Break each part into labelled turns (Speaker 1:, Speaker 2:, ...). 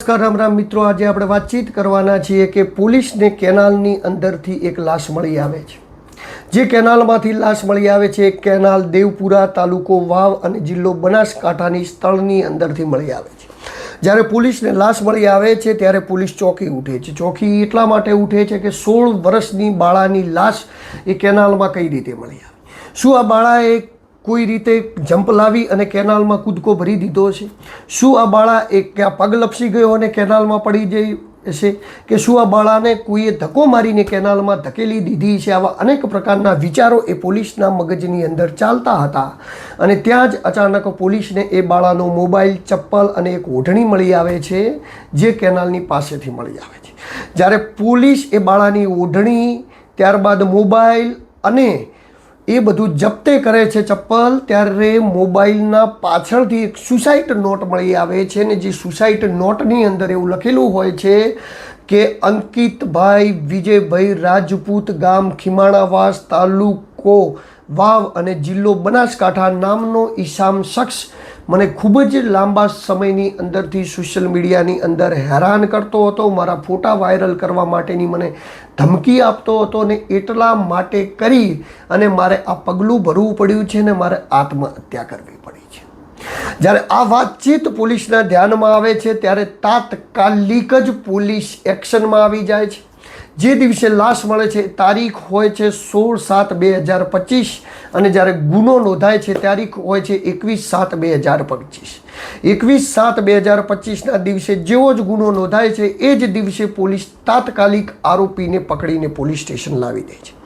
Speaker 1: નમસ્કાર, રામ રામ મિત્રો. આજે આપણે વાતચીત કરવાના છીએ કે પોલીસને કેનાલની અંદરથી એક લાશ મળી આવે છે. જે કેનાલમાંથી લાશ મળી આવે છે, એ કેનાલ દેવપુરા તાલુકો વાવ અને જિલ્લો બનાસકાંઠાની સ્થળની અંદરથી મળી આવે છે. જ્યારે પોલીસને લાશ મળી આવે છે, ત્યારે પોલીસ ચોકી ઉઠે છે. ચોકી એટલા માટે ઉઠે છે કે સોળ વર્ષની બાળાની લાશ એ કેનાલમાં કઈ રીતે મળી આવે? શું આ બાળાએ કોઈ રીતે જંપ લાવી અને કેનાલમાં કૂદકો ભરી દીધો છે શું આ બાળા એક ક્યાં પગ લપસી ગયો અને કેનાલમાં પડી જઈ છે કે શું આ બાળાને કોઈએ ધક્કો મારીને કેનાલમાં ધકેલી દીધી છે આવા અનેક પ્રકારના વિચારો એ પોલીસના મગજની અંદર ચાલતા હતા. અને ત્યાં જ અચાનક પોલીસને એ બાળાનો મોબાઈલ, ચપ્પલ અને એક ઓઢણી મળી આવે છે, જે કેનાલની પાસેથી મળી આવે છે. જ્યારે પોલીસ એ બાળાની ઓઢણી, ત્યારબાદ મોબાઈલ અને એ બધું જપ્તે કરે છે ચપ્પલ, ત્યારે મોબાઈલના પાછળથી એક સુસાઇડ નોટ મળી આવે છે ને જે સુસાઇડ નોટની અંદર એવું લખેલું હોય છે કે અંકિતભાઈ વિજયભાઈ રાજપૂત ગામ ખીમાણાવાસ તાલુકો વાવ અને જિલ્લો બનાસકાંઠા નામનો ઈસામ શખ્સ મને ખૂબ જ લાંબા સમયની અંદરથી સોશિયલ મીડિયાની અંદર હેરાન કરતો હતો. મારા ફોટા વાયરલ કરવા માટેની મને ધમકી આપતો હતો ને એટલા માટે કરી અને મારે આ પગલું ભરવું પડ્યું છે ને મારે આત્મહત્યા કરવી પડી છે. જ્યારે આ વાતચીત પોલીસના ધ્યાનમાં આવે છે, ત્યારે તાત્કાલિક જ પોલીસ એક્શનમાં આવી જાય છે. જે દિવસે લાશ મળે છે તારીખ હોય છે સોળ સાત બે હજાર પચીસ અને જ્યારે ગુનો નોંધાય છે, તારીખ હોય છે એકવીસ સાત બે હજાર પચીસ. એકવીસ સાત બે હજાર પચીસના દિવસે જેવો જ ગુનો નોંધાય છે, એ જ દિવસે પોલીસ તાત્કાલિક આરોપીને પકડીને પોલીસ સ્ટેશન લાવી દે છે.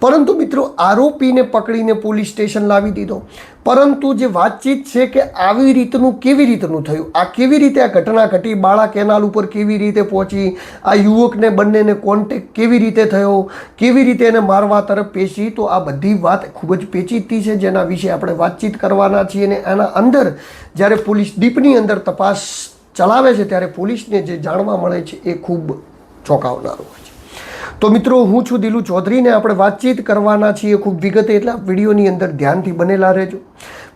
Speaker 1: પરંતુ મિત્રો, આરોપીને પકડીને પોલીસ સ્ટેશન લાવી દીધો. પરંતુ જે વાતચીત છે કે આવી રીતનું કેવી રીતનું થયું? આ કેવી રીતે આ ઘટના ઘટી? બાળા કેનાલ ઉપર કેવી રીતે પહોંચી? આ યુવકને બંનેને કોન્ટેક્ટ કેવી રીતે થયો? કેવી રીતે એને મારવા તરફ પેશી તો આ બધી વાત ખૂબ જ પેચીદતી છે, જેના વિશે આપણે વાતચીત કરવાના છીએ અને એના અંદર જ્યારે પોલીસ ડીપની અંદર તપાસ ચલાવે છે, ત્યારે પોલીસને જે જાણવા મળે છે, એ ખૂબ ચોંકાવનારું હોય છે. તો મિત્રો, હું છું દિલુ ચૌધરીને આપણે વાતચીત કરવાના છીએ ખૂબ વિગતે, એટલે વિડીયોની અંદર ધ્યાનથી બનેલા રહેજો.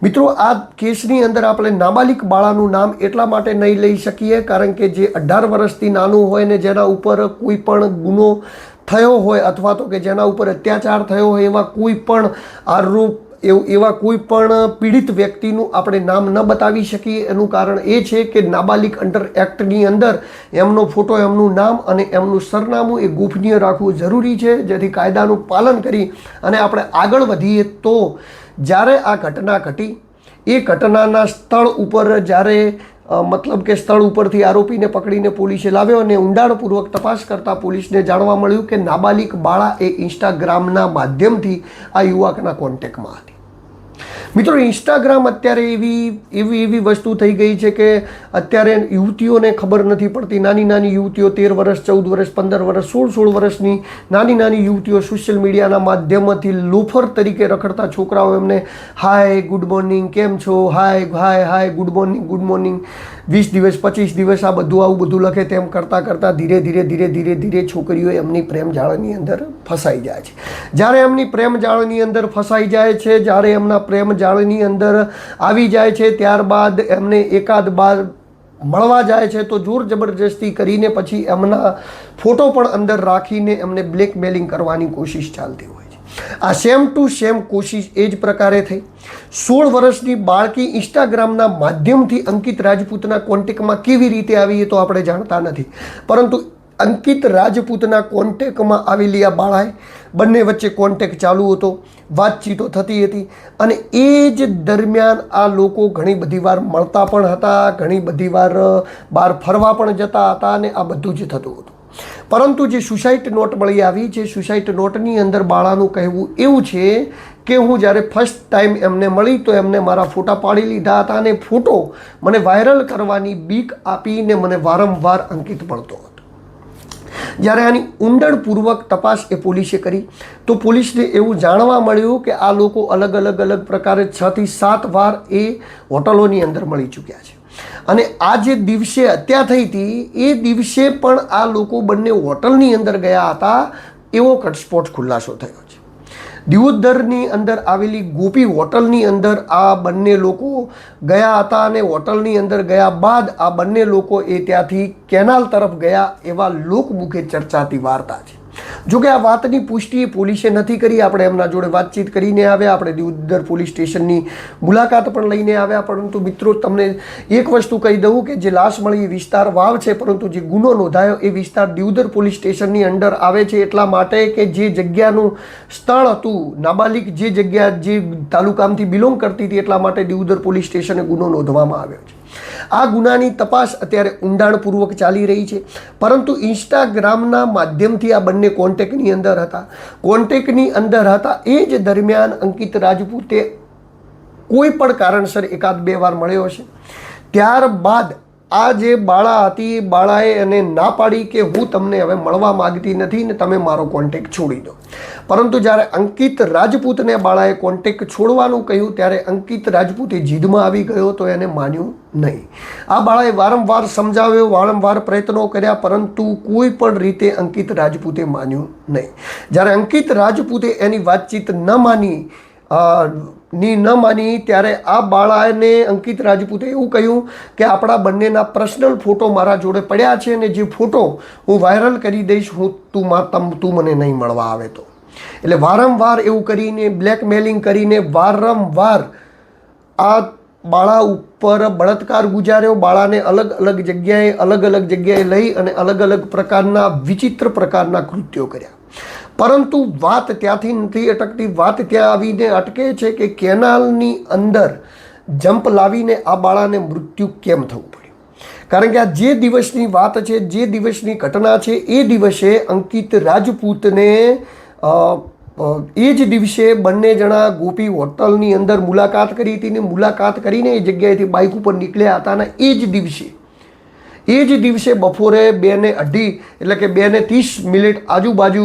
Speaker 1: મિત્રો, આ કેસની અંદર આપણે નાબાલિક બાળાનું નામ એટલા માટે નહીં લઈ શકીએ, કારણ કે જે અઢાર વર્ષથી નાનું હોય ને જેના ઉપર કોઈ પણ ગુનો થયો હોય અથવા તો કે જેના ઉપર અત્યાચાર થયો હોય, એવા કોઈ પણ આરોપ, એવું કોઈ પણ પીડિત વ્યક્તિનું આપણે નામ ન બતાવી શકીએ. એનું કારણ એ છે કે નાબાલિક અંડર એક્ટની અંદર એમનો ફોટો, એમનું નામ અને એમનું સરનામું એ ગોપનીય રાખવું જરૂરી છે. જેથી કાયદાનું પાલન કરી અને આપણે આગળ વધીએ તો જ્યારે આ ઘટના ઘટી, એ ઘટનાના સ્થળ ઉપર જ્યારે મતલબ કે સ્થળ ઉપરથી આરોપીને પકડીને પોલીસે લાવ્યો અને ઊંડાણપૂર્વક તપાસ કરતાં પોલીસને જાણવા મળ્યું કે નાબાલિક બાળા એ ઇન્સ્ટાગ્રામના માધ્યમથી આ યુવકના કોન્ટેક્ટમાં હતી. મિત્રો ઇન્સ્ટાગ્રામ અત્યારે એવી એવી એવી વસ્તુ થઈ ગઈ છે કે અત્યારે યુવતીઓને ખબર નથી પડતી. નાની નાની યુવતીઓ તેર વર્ષ, ચૌદ વર્ષ, પંદર વર્ષ, સોળ સોળ વર્ષની નાની નાની યુવતીઓ સોશિયલ મીડિયાના માધ્યમથી લોફર તરીકે રખડતા છોકરાઓ એમને હાય ગુડ મોર્નિંગ કેમ છો? Hi hi hi good morning good morning વીસ દિવસ, પચીસ દિવસ આ બધું, આવું બધું લખે તેમ કરતાં કરતાં ધીરે ધીરે ધીરે ધીરે ધીરે છોકરીઓ એમની પ્રેમ જાળની અંદર ફસાઈ જાય છે. જ્યારે એમની પ્રેમ જાળની અંદર ફસાઈ જાય છે, જ્યારે એમના પ્રેમ જાળની અંદર આવી જાય છે, ત્યારબાદ એમને એકાદ બાર મળવા જાય છે, તો જોર જબરજસ્તી કરીને પછી એમના ફોટો પણ અંદર રાખીને એમને બ્લેકમેલિંગ કરવાની કોશિશ ચાલતી હોય આ સેમ ટુ સેમ કોશિશ એ જ પ્રકારે થઈ. સોળ વર્ષની બાળકી ઇન્સ્ટાગ્રામના માધ્યમથી અંકિત રાજપૂતના કોન્ટેક્ટમાં કેવી રીતે આવી એ તો આપણે જાણતા નથી. પરંતુ અંકિત રાજપૂતના કોન્ટેક્ટમાં આવેલી આ બાળાએ બંને વચ્ચે કોન્ટેક્ટ ચાલુ હતો, વાતચીતો થતી હતી અને એ જ દરમિયાન આ લોકો ઘણી બધી વાર મળતા પણ હતા, ઘણી બધી વાર બહાર ફરવા પણ જતા હતા અને આ બધું જ થતું હતું. પરંતુ જે સુસાઇડ નોટ મળી આવી છે સુસાઇડ નોટની અંદર બાળાનું કહેવું એવું છે કે હું જ્યારે ફર્સ્ટ ટાઈમ એમને મળી તો એમને મારા ફોટા પાડી લીધા હતા અને ફોટો મને વાયરલ કરવાની બીક આપીને મને વારંવાર અંકિત મળતો હતો. જ્યારે આની ઊંડાણપૂર્વક તપાસ એ પોલીસે કરી, તો પોલીસને એવું જાણવા મળ્યું કે આ લોકો અલગ અલગ અલગ પ્રકારે છથી સાત વાર એ હોટલોની અંદર મળી ચૂક્યા છે. અને આ જે દિવસે હત્યા થઈ હતી, એ દિવસે પણ આ લોકો બંને હોટલની અંદર ગયા હતા, એવો કટસ્પોટ ખુલાસો થયો છે. દિવોદરની અંદર આવેલી ગોપી હોટલની અંદર આ બંને લોકો ગયા હતા અને હોટલની અંદર ગયા બાદ આ બંને લોકો એ ત્યાંથી કેનાલ તરફ ગયા એવા લોકમુખે ચર્ચાતી વાર્તા છે. જો કે આ વાતની પુષ્ટિ પોલીસે નથી કરી. આપણે એમના જોડે વાતચીત કરીને આવ્યા. આપણે દિવદર પોલીસ સ્ટેશનની મુલાકાત પણ લઈને આવ્યા. પરંતુ મિત્રો, તમને એક વસ્તુ કહી દઉં કે જે લાશ મળી વિસ્તાર વાવ છે, પરંતુ જે ગુનો નોંધાયો એ વિસ્તાર દિવદર પોલીસ સ્ટેશનની અંડર આવે છે. એટલા માટે કે જે જગ્યાનું સ્થળ હતું, નાબાલિક જે જગ્યા જે તાલુકામાંથી બિલોંગ કરતી હતી, એટલા માટે દિવદર પોલીસ સ્ટેશને ગુનો નોંધવામાં આવ્યો છે. આ ગુનાની તપાસ અત્યારે ઊંડાણપૂર્વક ચાલી રહી છે. પરંતુ ઇન્સ્ટાગ્રામના માધ્યમથી આ બંને કોન્ટેક્ટની અંદર હતા. કોન્ટેક્ટની અંદર હતા એ જ દરમિયાન અંકિત રાજપૂતે કોઈ પણ કારણસર એકાદ બે વાર મળ્યો છે ત્યારબાદ આ જે બાળા હતી, એ બાળાએ એને ના પાડી કે હું તમને હવે મળવા માગતી નથી ને તમે મારો કોન્ટેક છોડી દો. પરંતુ જ્યારે અંકિત રાજપૂતને બાળાએ કોન્ટેક છોડવાનું કહ્યું, ત્યારે અંકિત રાજપૂતે જીદમાં આવી ગયો તો એને માન્યું નહીં. આ બાળાએ વારંવાર સમજાવ્યો, વારંવાર પ્રયત્નો કર્યા, પરંતુ કોઈ પણ રીતે અંકિત રાજપૂતે માન્યું નહીં. જ્યારે અંકિત રાજપૂતે એની વાતચીત ન માની ની ન માની ત્યારે આ બાળાને અંકિત રાજપૂતે એવું કહ્યું કે આપણા બંનેના પર્સનલ ફોટો મારા જોડે પડ્યા છે અને જે ફોટો હું વાયરલ કરી દઈશ, હું તું મા, તમ, તું મને નહીં મળવા આવે તો. એટલે વારંવાર એવું કરીને બ્લેકમેલિંગ કરીને વારંવાર આ બાળા ઉપર બળાત્કાર ગુજાર્યો, બાળાને અલગ અલગ જગ્યાએ, અલગ અલગ જગ્યાએ લઈ અને અલગ અલગ પ્રકારના વિચિત્ર પ્રકારના કૃત્યો કર્યા. પરંતુ વાત ત્યાંથી નથી અટકતી. વાત ત્યાં આવીને અટકે છે કે કેનાલની અંદર જમ્પ લાવીને આ બાળાને મૃત્યુ કેમ થવું પડ્યું? કારણ કે આ જે દિવસની વાત છે, જે દિવસની ઘટના છે, એ દિવસે અંકિત રાજપૂતને એ જ દિવસે બંને જણા ગોપી હોટલની અંદર મુલાકાત કરી હતી ને મુલાકાત કરીને એ જગ્યાએથી બાઇક ઉપર નીકળ્યા હતા અને એ જ દિવસે એ જ દિવસે બપોરે બે ને અઢી, એટલે કે બે ને ત્રીસ મિનિટ આજુબાજુ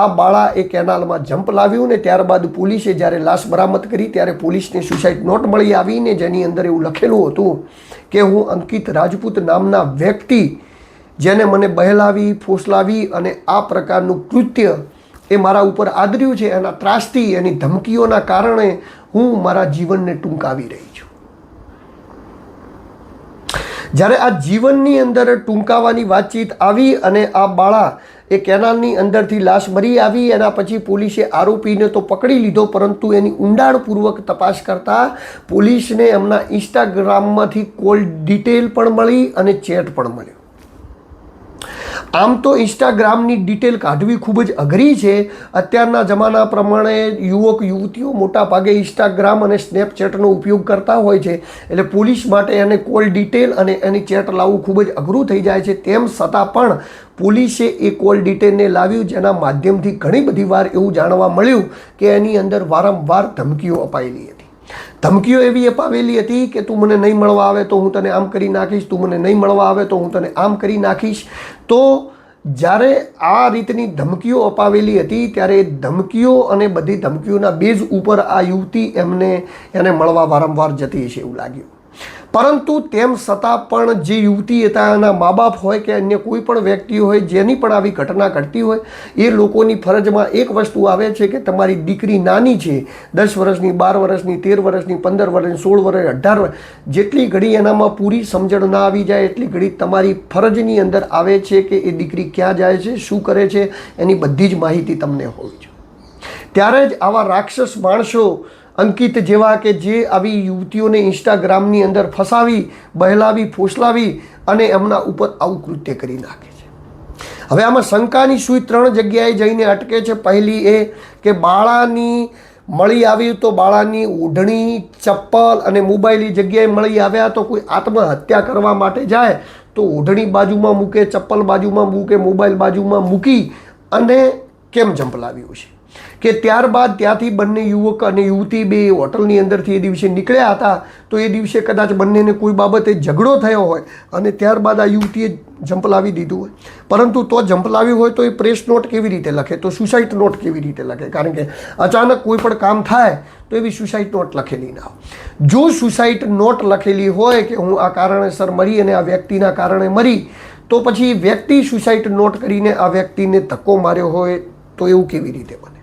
Speaker 1: આ બાળા એ કેનાલમાં જમ્પ લાવ્યું ને ત્યારબાદ પોલીસે જ્યારે લાશ બરામદ કરી ત્યારે પોલીસને સુસાઇડ નોટ મળી આવીને જેની અંદર એવું લખેલું હતું કે હું અંકિત રાજપૂત નામના વ્યક્તિ જેને મને બહેલાવી, ફોસલાવી અને આ પ્રકારનું કૃત્ય એ મારા ઉપર આદર્યું છે, એના ત્રાસથી, એની ધમકીઓના કારણે હું મારા જીવનને ટૂંકાવી રહી છું જ્યારે આ જીવનની અંદર ટૂંકાવાની વાતચીત આવી અને આ બાળા એ કેનાલની અંદરથી લાશ મરી આવી, એના પછી પોલીસે આરોપીને તો પકડી લીધો, પરંતુ એની ઊંડાણપૂર્વક તપાસ કરતાં પોલીસને એમના ઇન્સ્ટાગ્રામમાંથી કોલ ડિટેલ પણ મળી અને ચેટ પણ મળ્યો. આમ તો ઇન્સ્ટાગ્રામની ડિટેલ કાઢવી ખૂબ જ અઘરી છે. અત્યારના જમાના પ્રમાણે યુવક, યુવતીઓ મોટા ભાગે ઇન્સ્ટાગ્રામ અને સ્નેપચેટનો ઉપયોગ કરતા હોય છે. એટલે પોલીસ માટે એને કોલ ડિટેલ અને એની ચેટ લાવવું ખૂબ જ અઘરું થઈ જાય છે. તેમ છતાં પણ પોલીસે એ કોલ ડિટેલને લાવ્યું, જેના માધ્યમથી ઘણી બધી વાર એવું જાણવા મળ્યું કે એની અંદર વારંવાર ધમકીઓ અપાયેલી હતી. ધમકીઓ એવી અપાવેલી હતી કે તું મને નહીં મળવા આવે તો હું તને આમ કરી નાખીશ, તું મને નહીં મળવા આવે તો હું તને આમ કરી નાખીશ. તો જ્યારે આ રીતની ધમકીઓ અપાવેલી હતી, ત્યારે એ ધમકીઓ અને બધી ધમકીઓના બેઝ ઉપર આ યુવતી એમને, એને મળવા વારંવાર જતી હશે એવું લાગ્યું. પરંતુ તેમ છતાં પણ જે યુવતી એના મા બાપ હોય કે અન્ય કોઈ પણ વ્યક્તિ હોય, જેની પણ આવી ઘટના ઘટતી હોય, એ લોકોની ફરજમાં એક વસ્તુ આવે છે કે તમારી દીકરી નાની છે, દસ વર્ષની, બાર વર્ષની, તેર વર્ષની, પંદર વર્ષની, સોળ વર્ષ અઢાર વર્ષ જેટલી ઘડી એનામાં પૂરી સમજણ ના આવી જાય, એટલી ઘડી તમારી ફરજની અંદર આવે છે કે એ દીકરી ક્યાં જાય છે, શું કરે છે, એની બધી જ માહિતી તમને હોવી જોઈએ ત્યારે જ આવા રાક્ષસ માણસો અંકિત જેવા કે જે આવી યુવતીઓને ઇન્સ્ટાગ્રામની અંદર ફસાવી, બહેલાવી, ફોસલાવી અને એમના ઉપર આવું કૃત્ય કરી નાખે છે. હવે આમાં શંકાની સુઈ ત્રણ જગ્યાએ જઈને અટકે છે. પહેલી એ કે બાળાની મળી આવી તો બાળાની ઓઢણી, ચપ્પલ અને મોબાઈલની જગ્યાએ મળી આવ્યા તો કોઈ આત્મહત્યા કરવા માટે જાય તો ઓઢણી બાજુમાં મૂકે, ચપ્પલ બાજુમાં મૂકે, મોબાઈલ બાજુમાં મૂકી અને કેમ જંપલાવ્યું છે? કે ત્યારબાદ ત્યાંથી બંને યુવક અને યુવતી બે હોટલની અંદરથી એ દિવસે નીકળ્યા હતા, તો એ દિવસે કદાચ બંનેને કોઈ બાબતે ઝઘડો થયો હોય અને ત્યારબાદ આ યુવતીએ જંપલાવી દીધું હોય. પરંતુ તો જંપલાવ્યું હોય તો એ પ્રેસ નોટ કેવી રીતે લખે? તો સુસાઇડ નોટ કેવી રીતે લખે? કારણ કે અચાનક કોઈ પણ કામ થાય તો એવી સુસાઇડ નોટ લખેલી ના હોય. જો સુસાઇડ નોટ લખેલી હોય કે હું આ કારણેસર મરી અને આ વ્યક્તિના કારણે મરી, તો પછી વ્યક્તિ સુસાઇડ નોટ કરીને આ વ્યક્તિને ધક્કો માર્યો હોય તો એવું કેવી રીતે બને?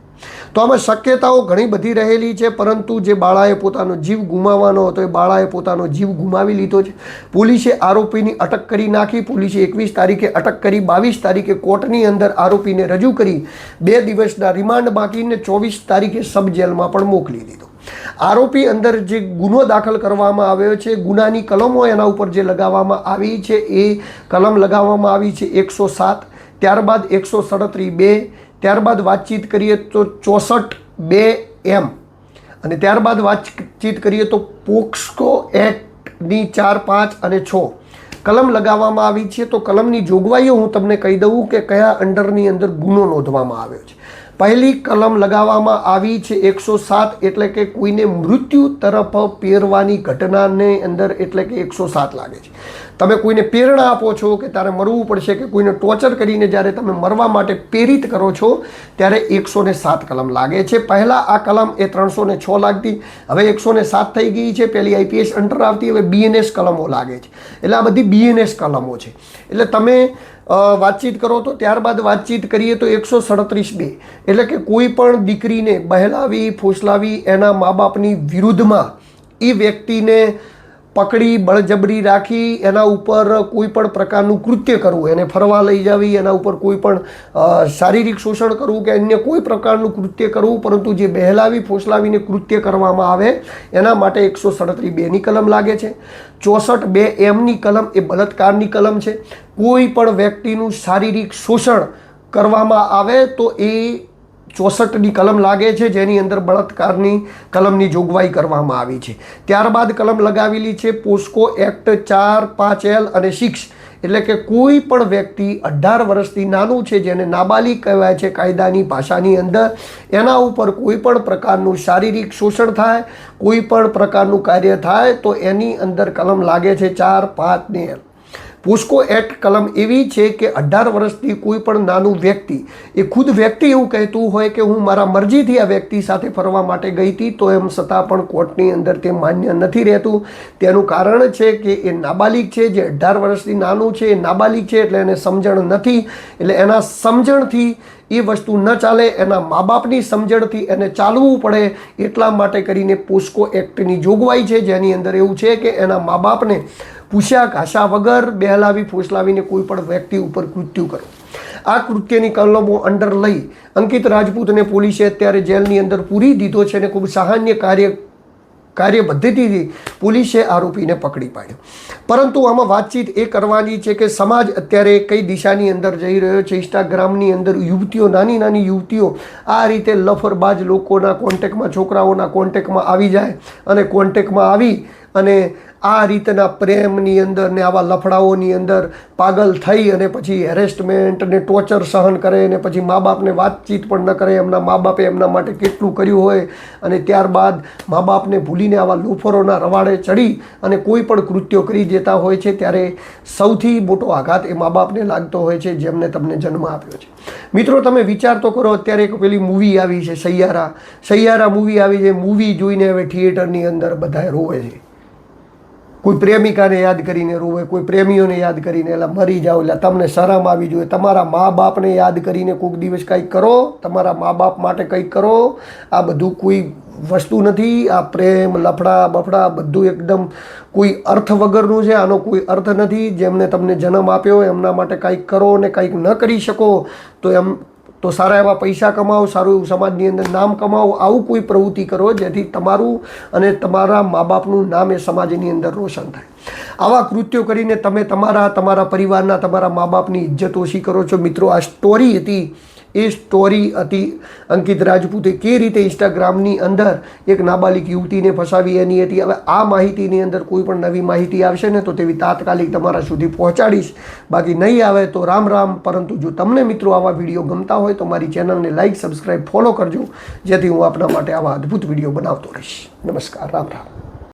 Speaker 1: તો આમાં શક્યતાઓ ઘણી બધી રહેલી છે, પરંતુ જે બાળાએ પોતાનો જીવ ગુમાવવાનો હતો, એ બાળાએ પોતાનો જીવ ગુમાવી લીધો છે. પોલીસે આરોપીની અટક કરી નાખી. પોલીસે એકવીસ તારીખે અટક કરી, બાવીસ તારીખે કોર્ટની અંદર આરોપીને રજૂ કરી, બે દિવસના રિમાન્ડ બાકીને ચોવીસ તારીખે સબ જેલમાં પણ મોકલી દીધો. આરોપી અંદર જે ગુનો દાખલ કરવામાં આવ્યો છે, ગુનાની કલમો એના ઉપર જે લગાવવામાં આવી છે, એ કલમ લગાવવામાં આવી છે એકસો સાત, ત્યારબાદ એકસો સડત્રીસ બે ત્યારબાદ વાતચીત કરીએ તો ચોસઠ બે એમ. અને ત્યારબાદ વાતચીત કરીએ તો પોક્સકો એક્ટની ચાર પાંચ અને છ. કલમ લગાવવામાં આવી છે તો કલમની જોગવાઈઓ હું તમને કહી દઉં કે કયા અંડરની અંદર ગુનો નોંધવામાં આવ્યો છે. પહેલી કલમ લગાવવામાં આવી છે એકસો સાત એટલે કે કોઈને મૃત્યુ તરફ પેરવાની ઘટનાને અંદર એટલે કે એકસો સાત લાગે છે. તમે કોઈને પ્રેરણા આપો છો કે તારે મરવું પડશે કે કોઈને ટોર્ચર કરીને જ્યારે તમે મરવા માટે પ્રેરિત કરો છો, ત્યારે એકસો ને સાત કલમ લાગે છે. પહેલાં આ કલમ એ ત્રણસો ને છ લાગતી, હવે એકસો ને સાત થઈ ગઈ છે, પહેલી આઈપીએસ અંડર આવતી, હવે બીએનએસ કલમો લાગે છે. એટલે આ બધી બીએનએસ કલમો છે. એટલે તમે વાતચીત કરો તો ત્યારબાદ વાતચીત કરીએ તો એકસો સડત્રીસ બે. એટલે કે કોઈ પણ દીકરીને બહેલાવી, ફોસલાવી એના મા બાપની વિરુદ્ધમાં એ વ્યક્તિને પકડી, બળજબરી રાખી, એના ઉપર કોઈ પણ પ્રકારનું કૃત્ય કરવું, એને ફરવા લઈ જવી, એના ઉપર કોઈ પણ શારીરિક શોષણ કરવું કે અન્ય કોઈ પ્રકારનું કૃત્ય કરવું, પરંતુ જે બહેલાવી, ફોસલાવીને કૃત્ય કરવામાં આવે, એના માટે એકસો સડત્રીસ બેની કલમ લાગે છે. ચોસઠ બે એમની કલમ એ બળાત્કારની કલમ છે. કોઈ પણ વ્યક્તિનું શારીરિક શોષણ કરવામાં આવે તો એ ચોસઠની કલમ લાગે છે, જેની અંદર બળાત્કારની કલમની જોગવાઈ કરવામાં આવી છે. ત્યારબાદ કલમ લગાવેલી છે પોસ્કો એક્ટ ચાર, પાંચ એલ અને સિક્સ. એટલે કે કોઈ પણ વ્યક્તિ અઢાર વર્ષથી નાનું છે, જેને નાબાલિગ કહેવાય છે કાયદાની ભાષાની અંદર, એના ઉપર કોઈ પણ પ્રકારનું શારીરિક શોષણ થાય, કોઈ પણ પ્રકારનું કાર્ય થાય, તો એની અંદર કલમ લાગે છે ચાર, પાંચ ને એલ. પોસ્કો એક્ટ કલમ એવી છે કે અઢાર વર્ષથી કોઈ પણ નાનું વ્યક્તિ, એ ખુદ વ્યક્તિ એવું કહેતું હોય કે હું મારા મરજીથી આ વ્યક્તિ સાથે ફરવા માટે ગઈ હતી, તો એમ છતાં પણ કોર્ટની અંદર તે માન્ય નથી રહેતું. તેનું કારણ છે કે એ નાબાલિગ છે, જે અઢાર વર્ષથી નાનું છે, એ નાબાલિગ છે, એટલે એને સમજણ નથી. એટલે એના સમજણથી એ વસ્તુ ન ચાલે, એના મા બાપની સમજણથી એને ચાલવું પડે, એટલા માટે કરીને પોસ્કો એક્ટની જોગવાઈ છે. જેની અંદર એવું છે કે એના મા બાપને પૂછ્યા ઘાસા વગર બહેલાવી, ફોસલાવીને કોઈ પણ વ્યક્તિ ઉપર કૃત્યુ કરો. આ કૃત્યની કલમો અંડર લઈ અંકિત રાજપૂતને પોલીસે અત્યારે જેલની અંદર પૂરી દીધો છે અને ખૂબ સહાન્ય કાર્ય કાર્ય પદ્ધતિથી પોલીસે આરોપીને પકડી પાડ્યો. પરંતુ આમાં વાતચીત એ કરવાની છે કે સમાજ અત્યારે કઈ દિશાની અંદર જઈ રહ્યો છે? ઇન્સ્ટાગ્રામની અંદર યુવતીઓ, નાની નાની યુવતીઓ આ રીતે લફરબાજ લોકોના કોન્ટેકમાં છોકરાઓના કોન્ટેકમાં આવી જાય અને કોન્ટેકમાં આવી અને આ રીતના પ્રેમની અંદર ને આવા લફડાઓની અંદર પાગલ થઈ અને પછી હેરેસમેન્ટ ને ટોર્ચર સહન કરે ને પછી મા બાપને વાતચીત પણ ન કરે એમના મા બાપે એમના માટે કેટલું કર્યું હોય અને ત્યારબાદ મા બાપને ભૂલીને આવા લોફરોના રવાડે ચડી અને કોઈ પણ કૃત્યો કરી દેતા હોય છે ત્યારે સૌથી મોટો આઘાત એ મા બાપને લાગતો હોય છે જેમને તમને જન્મ આપ્યો છે. મિત્રો, તમે વિચાર તો કરો, અત્યારે એક પેલી મૂવી આવી છે સૈયારા સૈયારા મૂવી આવી છે મૂવી જોઈને હવે થિયેટરની અંદર બધા રોવે છે. કોઈ પ્રેમિકાને યાદ કરીને રોવે, કોઈ પ્રેમીઓને યાદ કરીને એટલે મરી જાઓ એટલે તમને શરમ આવી જોઈએ, તમારા મા બાપને યાદ કરીને કોઈક દિવસ કંઈક કરો, તમારા મા બાપ માટે કંઈક કરો. આ બધું કોઈ વસ્તુ નથી, આ પ્રેમ, લફડા, બફડા બધું એકદમ કોઈ અર્થ વગરનું છે, આનો કોઈ અર્થ નથી. જેમને તમને જન્મ આપ્યો, એમના માટે કંઈક કરો ને કંઈક ન કરી શકો, તો એમ તો સારા એવા પૈસા કમાવો સારું એવું સમાજની અંદર નામ કમાવો આવું કોઈ પ્રવૃત્તિ કરો જેથી તમારું અને તમારા મા બાપનું નામ એ સમાજની અંદર રોશન થાય. આવા કૃત્યો કરીને તમે તમારા તમારા પરિવારના, તમારા મા બાપની ઇજ્જત ઓછી કરો છો. મિત્રો, આ સ્ટોરી હતી એ સ્ટોરી હતી. અંકિત રાજપૂતે કે રીતે ઇન્સ્ટાગ્રામની અંદર એક નાબાલિક યુવતીને ફસાવી, એની હતી. હવે આ માહિતીની અંદર કોઈ પણ નવી માહિતી આવશે ને, તો તેવી તાત્કાલિક તમારા સુધી પહોંચાડીશ. બાકી નહીં આવે તો રામ રામ. પરંતુ જો તમને મિત્રો આવા વીડિયો ગમતા હોય, તો મારી ચેનલને લાઇક સબસ્ક્રાઈબ ફોલો કરજો. જેથી હું આપના માટે આવા અદ્ભુત વીડિયો બનાવતો રહીશ. નમસ્કાર, રામ રામ.